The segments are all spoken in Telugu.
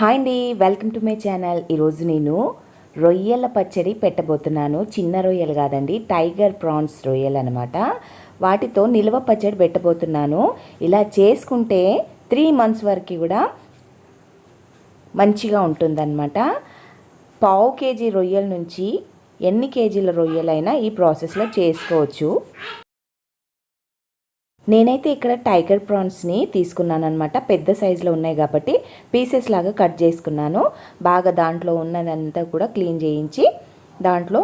హాయ్ అండి వెల్కమ్ టు మై ఛానల్. ఈరోజు నేను రొయ్యల పచ్చడి పెట్టబోతున్నాను. చిన్న రొయ్యలు కాదండి టైగర్ ప్రాన్స్ రొయ్యలు అనమాట వాటితో నిల్వ పచ్చడి పెట్టబోతున్నాను. ఇలా చేసుకుంటే త్రీ మంత్స్ వరకు కూడా మంచిగా ఉంటుందన్నమాట. పావు కేజీ రొయ్యల నుంచి ఎన్ని కేజీల రొయ్యలైనా ఈ ప్రాసెస్లో చేసుకోవచ్చు. నేనైతే ఇక్కడ టైగర్ ప్రాన్స్ని తీసుకున్నాను అనమాట పెద్ద సైజులో ఉన్నాయి కాబట్టి పీసెస్ లాగా కట్ చేసుకున్నాను. బాగా దాంట్లో ఉన్నదంతా కూడా క్లీన్ చేయించి దాంట్లో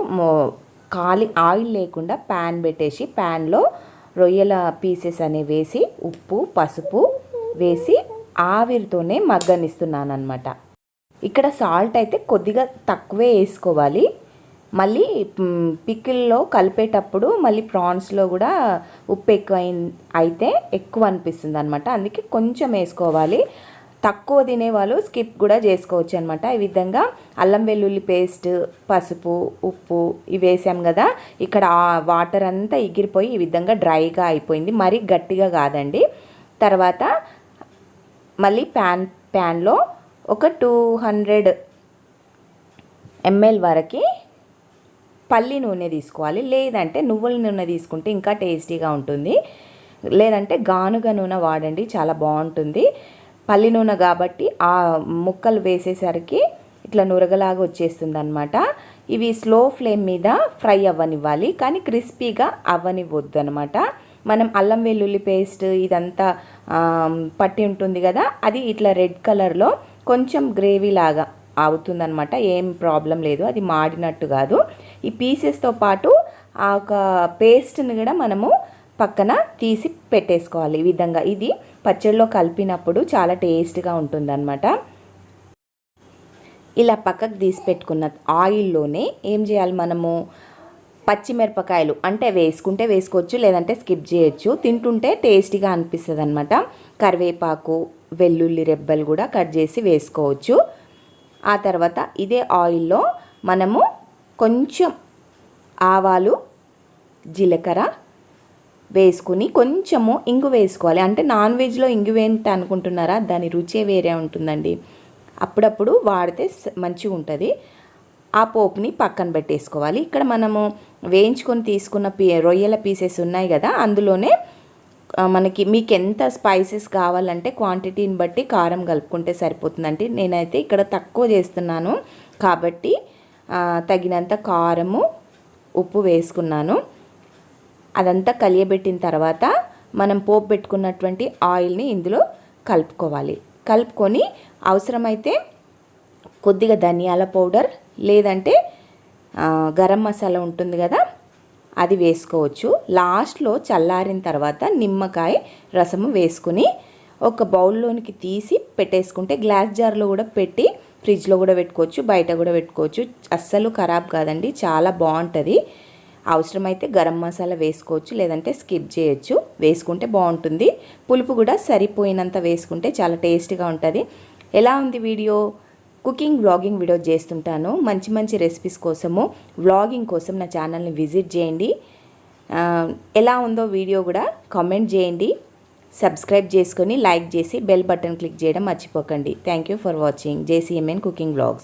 ఖాళీ ఆయిల్ లేకుండా ప్యాన్ పెట్టేసి ప్యాన్లో రొయ్యల పీసెస్ అనేవి వేసి ఉప్పు పసుపు వేసి ఆవిరితోనే మగ్గనిస్తున్నాను అనమాట ఇక్కడ సాల్ట్ అయితే కొద్దిగా తక్కువే వేసుకోవాలి. మళ్ళీ పికిల్లో కలిపేటప్పుడు మళ్ళీ ప్రాన్స్లో కూడా ఉప్పు ఎక్కువ అయితే ఎక్కువ అనిపిస్తుంది అనమాట అందుకే కొంచెం వేసుకోవాలి. తక్కువ తినేవాళ్ళు స్కిప్ కూడా చేసుకోవచ్చు అనమాట ఈ విధంగా అల్లం వెల్లుల్లి పేస్ట్ పసుపు ఉప్పు ఇవి వేసాం కదా ఇక్కడ వాటర్ అంతా ఎగిరిపోయి ఈ విధంగా డ్రైగా అయిపోయింది. మరీ గట్టిగా కాదండి. తర్వాత మళ్ళీ ప్యాన్ ప్యాన్లో ఒక టూ హండ్రెడ్ ఎంఎల్ వరకు పల్లి నూనె తీసుకోవాలి. లేదంటే నువ్వుల నూనె తీసుకుంటే ఇంకా టేస్టీగా ఉంటుంది. లేదంటే గానుగ నూనె వాడండి చాలా బాగుంటుంది. పల్లి నూనె కాబట్టి ఆ ముక్కలు వేసేసరికి ఇట్లా నురగలాగా వచ్చేస్తుంది అనమాట ఇవి స్లో ఫ్లేమ్ మీద ఫ్రై అవ్వనివ్వాలి. కానీ క్రిస్పీగా అవ్వనివ్వద్దు అనమాట మనం అల్లం వెల్లుల్లి పేస్ట్ ఇదంతా పట్టి ఉంటుంది కదా అది ఇట్లా రెడ్ కలర్లో కొంచెం గ్రేవీ లాగా అవుతుందనమాట ఏం ప్రాబ్లం లేదు. అది మాడినట్టు కాదు. ఈ పీసెస్తో పాటు ఆ ఒక పేస్ట్ని కూడా మనము పక్కన తీసి పెట్టేసుకోవాలి. ఈ విధంగా ఇది పచ్చడిలో కలిపినప్పుడు చాలా టేస్ట్గా ఉంటుందన్నమాట. ఇలా పక్కకు తీసి పెట్టుకున్న ఆయిల్లోనే ఏం చేయాలి మనము? పచ్చిమిరపకాయలు అంటే వేసుకుంటే వేసుకోవచ్చు లేదంటే స్కిప్ చేయొచ్చు. తింటుంటే టేస్టీగా అనిపిస్తుంది అనమాట కరివేపాకు వెల్లుల్లి రెబ్బలు కూడా కట్ చేసి వేసుకోవచ్చు. ఆ తర్వాత ఇదే ఆయిల్లో మనము కొంచెం ఆవాలు జీలకర్ర వేసుకుని కొంచెము ఇంగు వేసుకోవాలి. అంటే నాన్ వెజ్లో ఇంగు వేంటి అనుకుంటున్నారా? దాని రుచే వేరే ఉంటుందండి. అప్పుడప్పుడు వాడితే మంచిగా ఉంటుంది. ఆ పోపుని పక్కన పెట్టేసుకోవాలి. ఇక్కడ మనము వేయించుకొని తీసుకున్న పీ రొయ్యల పీసెస్ ఉన్నాయి కదా అందులోనే మనకి మీకు ఎంత స్పైసెస్ కావాలంటే క్వాంటిటీని బట్టి కారం కలుపుకుంటే సరిపోతుందండి. నేనైతే ఇక్కడ తక్కువ చేస్తున్నాను. కాబట్టి తగినంత కారము ఉప్పు వేసుకున్నాను. అదంతా కలియబెట్టిన తర్వాత మనం పోపు పెట్టుకున్నటువంటి ఆయిల్ని ఇందులో కలుపుకోవాలి. కలుపుకొని అవసరమైతే కొద్దిగా ధనియాల పౌడర్ లేదంటే గరం మసాలా ఉంటుంది కదా అది వేసుకోవచ్చు. లాస్ట్లో చల్లారిన తర్వాత నిమ్మకాయ రసము వేసుకుని ఒక బౌల్లోనికి తీసి పెట్టేసుకుంటే గ్లాస్ జార్లో కూడా పెట్టి ఫ్రిడ్జ్లో కూడా పెట్టుకోవచ్చు బయట కూడా పెట్టుకోవచ్చు. అస్సలు ఖరాబ్ కాదండి చాలా బాగుంటుంది. అవసరమైతే గరం మసాలా వేసుకోవచ్చు లేదంటే స్కిప్ చేయొచ్చు. వేసుకుంటే బాగుంటుంది. పులుపు కూడా సరిపోయినంత వేసుకుంటే చాలా టేస్టీగా ఉంటుంది. ఎలా ఉంది వీడియో? కుకింగ్ వ్లాగింగ్ వీడియో చేస్తుంటాను. మంచి మంచి రెసిపీస్ కోసము వ్లాగింగ్ కోసం నా ఛానల్ని విజిట్ చేయండి. ఎలా ఉందో వీడియో కూడా కామెంట్ చేయండి. సబ్స్క్రైబ్ చేసుకొని లైక్ చేసి బెల్ బటన్ క్లిక్ చేయడం మర్చిపోకండి. Thank you for watching JCMN cooking vlogs